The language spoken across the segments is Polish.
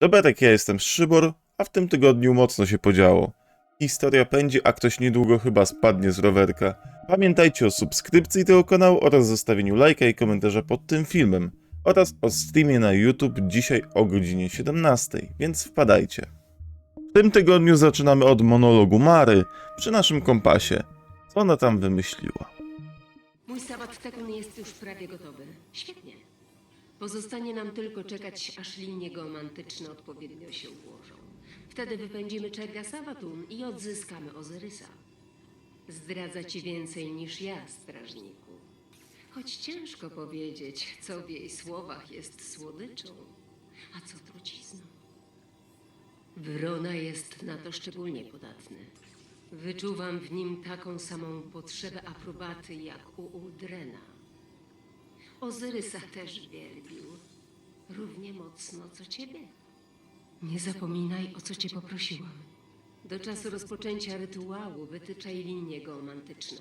Doberek, ja jestem Szybor, a w tym tygodniu mocno się podziało. Historia pędzi, a ktoś niedługo chyba spadnie z rowerka. Pamiętajcie o subskrypcji tego kanału oraz zostawieniu lajka i komentarza pod tym filmem oraz o streamie na YouTube dzisiaj o godzinie 17, więc wpadajcie. W tym tygodniu zaczynamy od monologu Mary przy naszym kompasie. Co ona tam wymyśliła? Mój sabat tekun jest już prawie gotowy. Świetnie. Pozostanie nam tylko czekać, aż linie geomantyczne odpowiednio się ułożą. Wtedy wypędzimy Czerga Sabatun i odzyskamy Ozyrysa. Zdradza ci więcej niż ja, strażniku. Choć ciężko powiedzieć, co w jej słowach jest słodyczą, a co trucizną. Wrona jest na to szczególnie podatny. Wyczuwam w nim taką samą potrzebę aprobaty jak u Uldrena. Ozyrysa też wielbił. Równie mocno co ciebie. Nie zapominaj, o co cię poprosiłam. Do czasu rozpoczęcia rytuału wytyczaj linie geomantyczne.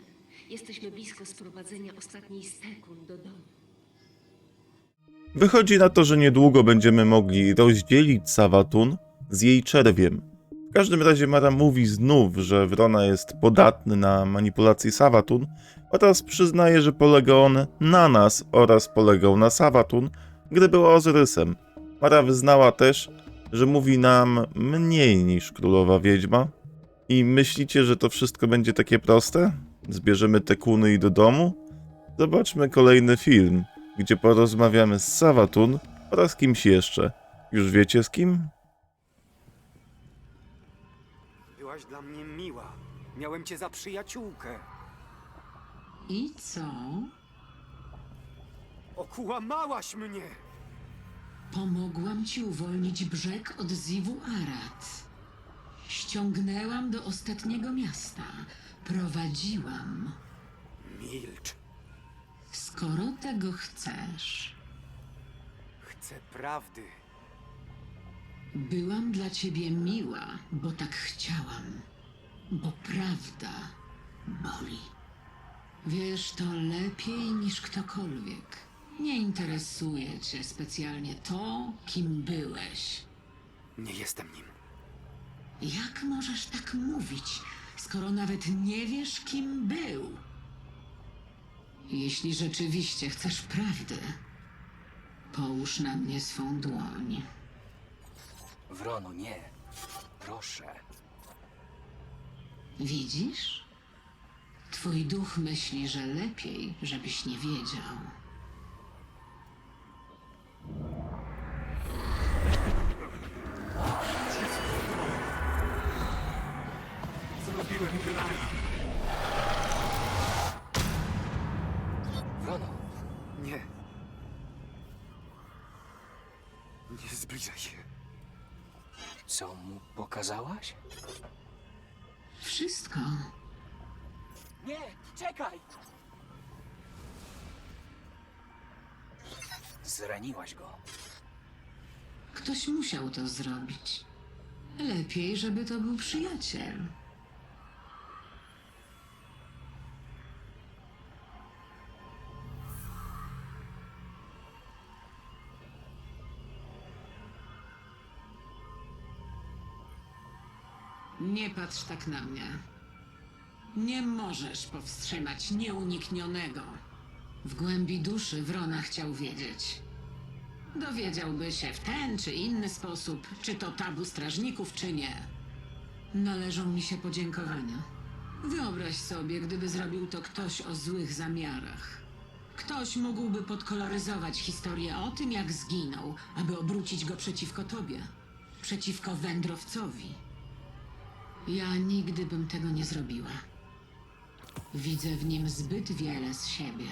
Jesteśmy blisko sprowadzenia ostatniej z tekun do domu. Wychodzi na to, że niedługo będziemy mogli rozdzielić Sawatun z jej czerwiem. W każdym razie Mara mówi znów, że Wrona jest podatny na manipulację Sawatun oraz przyznaje, że polega on na nas oraz polegał na Sawatun, gdy była Ozyrysem. Mara wyznała też, że mówi nam mniej niż królowa wiedźma. I myślicie, że to wszystko będzie takie proste? Zbierzemy te kuny i do domu? Zobaczmy kolejny film, gdzie porozmawiamy z Sawatun oraz kimś jeszcze. Już wiecie z kim? Byłaś dla mnie miła. Miałem cię za przyjaciółkę. I co? Okłamałaś mnie! Pomogłam ci uwolnić brzeg od Zivu Arat. Ściągnęłam do ostatniego miasta. Prowadziłam. Milcz. Skoro tego chcesz, Chcę prawdy. Byłam dla ciebie miła, bo tak chciałam. Bo prawda boli. Wiesz to lepiej niż ktokolwiek. Nie interesuje cię specjalnie to, kim byłeś. Nie jestem nim. Jak możesz tak mówić, skoro nawet nie wiesz, kim był? Jeśli rzeczywiście chcesz prawdy, połóż na mnie swą dłoń. Wrono, nie. Proszę. Widzisz? Twój duch myśli, że lepiej, żebyś nie wiedział. Wrono. Nie. Nie zbliżaj się. Co mu pokazałaś? Wszystko. Nie, czekaj! Zraniłaś go. Ktoś musiał to zrobić. Lepiej, żeby to był przyjaciel. Nie patrz tak na mnie. Nie możesz powstrzymać nieuniknionego. W głębi duszy Wrona chciał wiedzieć. Dowiedziałby się w ten czy inny sposób, czy to tabu strażników, czy nie. Należą mi się podziękowania. Wyobraź sobie, gdyby zrobił to ktoś o złych zamiarach. Ktoś mógłby podkoloryzować historię o tym, jak zginął, aby obrócić go przeciwko tobie. Przeciwko wędrowcowi. Ja nigdy bym tego nie zrobiła. Widzę w nim zbyt wiele z siebie.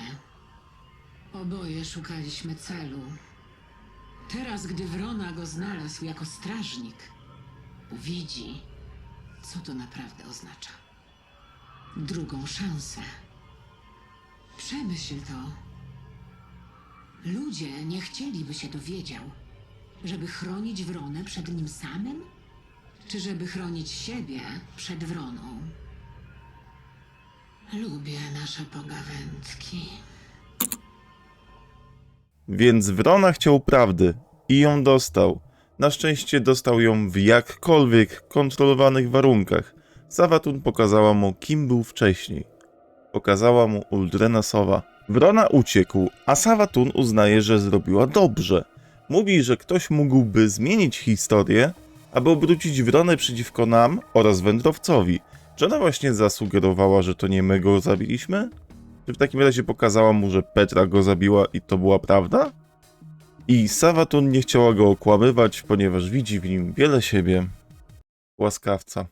Oboje szukaliśmy celu. Teraz, gdy Wrona go znalazł jako strażnik, widzi, co to naprawdę oznacza. Drugą szansę. Przemyśl to. Ludzie nie chcieliby się dowiedział, żeby chronić Wronę przed nim samym, czy żeby chronić siebie przed Wroną. Lubię nasze pogawędki. Więc Wrona chciał prawdy i ją dostał. Na szczęście dostał ją w jakkolwiek kontrolowanych warunkach. Sawatun pokazała mu, kim był wcześniej. Pokazała mu Uldrena Sowa. Wrona uciekł, a Sawatun uznaje, że zrobiła dobrze. Mówi, że ktoś mógłby zmienić historię, aby obrócić Wronę przeciwko nam oraz wędrowcowi. Czy ona właśnie zasugerowała, że to nie my go zabiliśmy? Czy w takim razie pokazała mu, że Petra go zabiła i to była prawda? I Sawatun nie chciała go okłamywać, ponieważ widzi w nim wiele siebie. Łaskawca.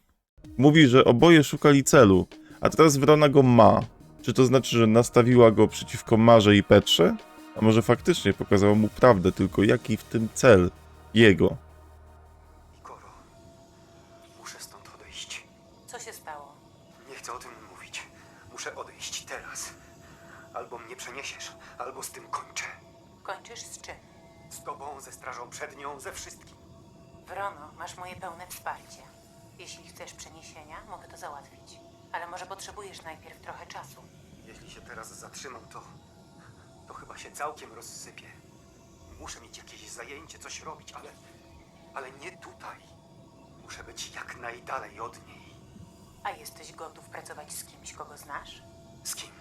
Mówi, że oboje szukali celu, a teraz Wrona go ma. Czy to znaczy, że nastawiła go przeciwko Marze i Petrze? A może faktycznie pokazała mu prawdę, tylko jaki w tym cel jego? Masz moje pełne wsparcie. Jeśli chcesz przeniesienia, mogę to załatwić. Ale może potrzebujesz najpierw trochę czasu. Jeśli się teraz zatrzymam, to. to chyba się całkiem rozsypię. Muszę mieć jakieś zajęcie, coś robić, ale. ale nie tutaj. Muszę być jak najdalej od niej. A jesteś gotów pracować z kimś, kogo znasz? Z kim?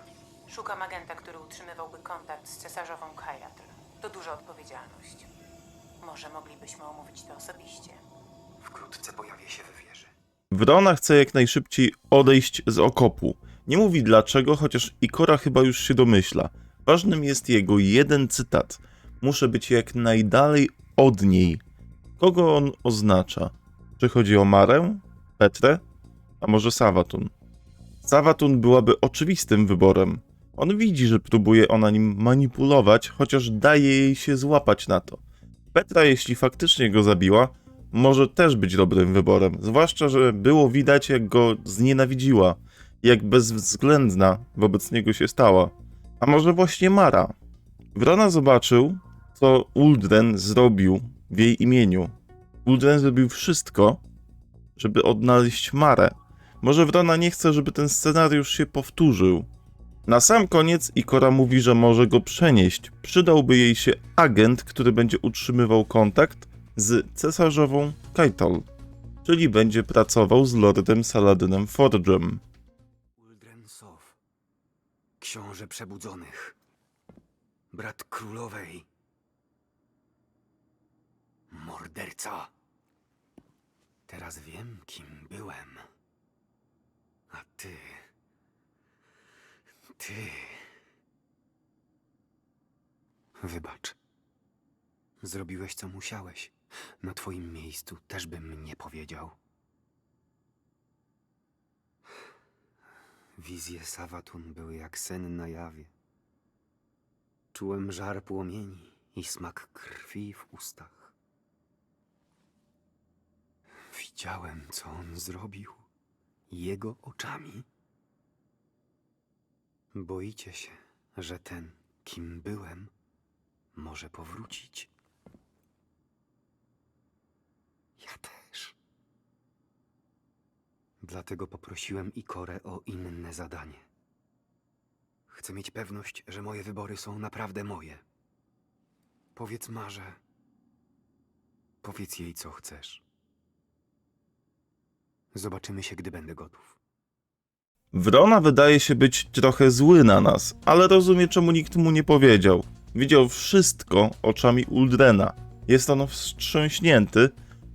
Szukam agenta, który utrzymywałby kontakt z cesarzową Kajatl. To duża odpowiedzialność. Może moglibyśmy omówić to osobiście. Wkrótce pojawię się w wieży. Wrona chce jak najszybciej odejść z okopu. Nie mówi dlaczego, chociaż Ikora chyba już się domyśla. Ważnym jest jego jeden cytat. Muszę być jak najdalej od niej. Kogo on oznacza? Czy chodzi o Marę? Petrę? A może Sawatun? Sawatun byłaby oczywistym wyborem. On widzi, że próbuje ona nim manipulować, chociaż daje jej się złapać na to. Petra, jeśli faktycznie go zabiła, może też być dobrym wyborem. Zwłaszcza, że było widać, jak go znienawidziła, jak bezwzględna wobec niego się stała. A może właśnie Mara? Wrona zobaczył, co Uldren zrobił w jej imieniu. Uldren zrobił wszystko, żeby odnaleźć Marę. Może Wrona nie chce, żeby ten scenariusz się powtórzył. Na sam koniec Ikora mówi, że może go przenieść. Przydałby jej się agent, który będzie utrzymywał kontakt z cesarzową Kaitol, czyli będzie pracował z Lordem Saladynem Forgem. Uldren Sow. Książę przebudzonych. Brat królowej. Morderca. Teraz wiem, kim byłem. A ty. Ty. Wybacz. Zrobiłeś, co musiałeś. Na twoim miejscu też bym nie powiedział. Wizje Sawatun były jak sen na jawie. Czułem żar płomieni i smak krwi w ustach. Widziałem, co on zrobił jego oczami. Boicie się, że ten, kim byłem, może powrócić. Ja też. Dlatego poprosiłem Ikorę o inne zadanie. Chcę mieć pewność, że moje wybory są naprawdę moje. Powiedz Marze. Powiedz jej, co chcesz. Zobaczymy się, gdy będę gotów. Wrona wydaje się być trochę zły na nas, ale rozumie, czemu nikt mu nie powiedział. Widział wszystko oczami Uldrena. Jest on wstrząśnięty,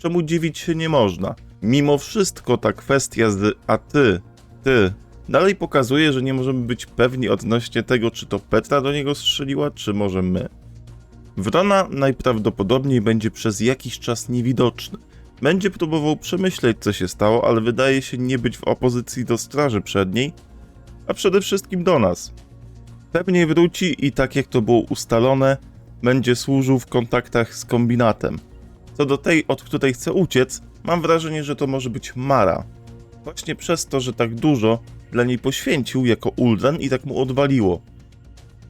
czemu dziwić się nie można. Mimo wszystko ta kwestia z a ty, ty, dalej pokazuje, że nie możemy być pewni odnośnie tego, czy to Petra do niego strzeliła, czy może my. Wrona najprawdopodobniej będzie przez jakiś czas niewidoczny. Będzie próbował przemyśleć, co się stało, ale wydaje się nie być w opozycji do straży przedniej, a przede wszystkim do nas. Pewnie wróci i tak jak to było ustalone, będzie służył w kontaktach z kombinatem. Co do tej, od której chce uciec, mam wrażenie, że to może być Mara. Właśnie przez to, że tak dużo dla niej poświęcił jako Uldren i tak mu odwaliło.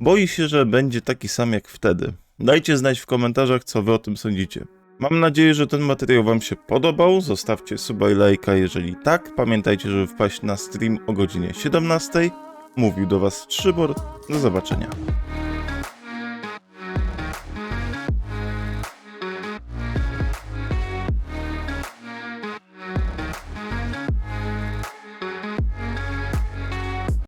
Boi się, że będzie taki sam jak wtedy. Dajcie znać w komentarzach, co wy o tym sądzicie. Mam nadzieję, że ten materiał wam się podobał. Zostawcie suba i lajka, jeżeli tak. Pamiętajcie, żeby wpaść na stream o godzinie 17. Mówił do was Trzybor. Do zobaczenia.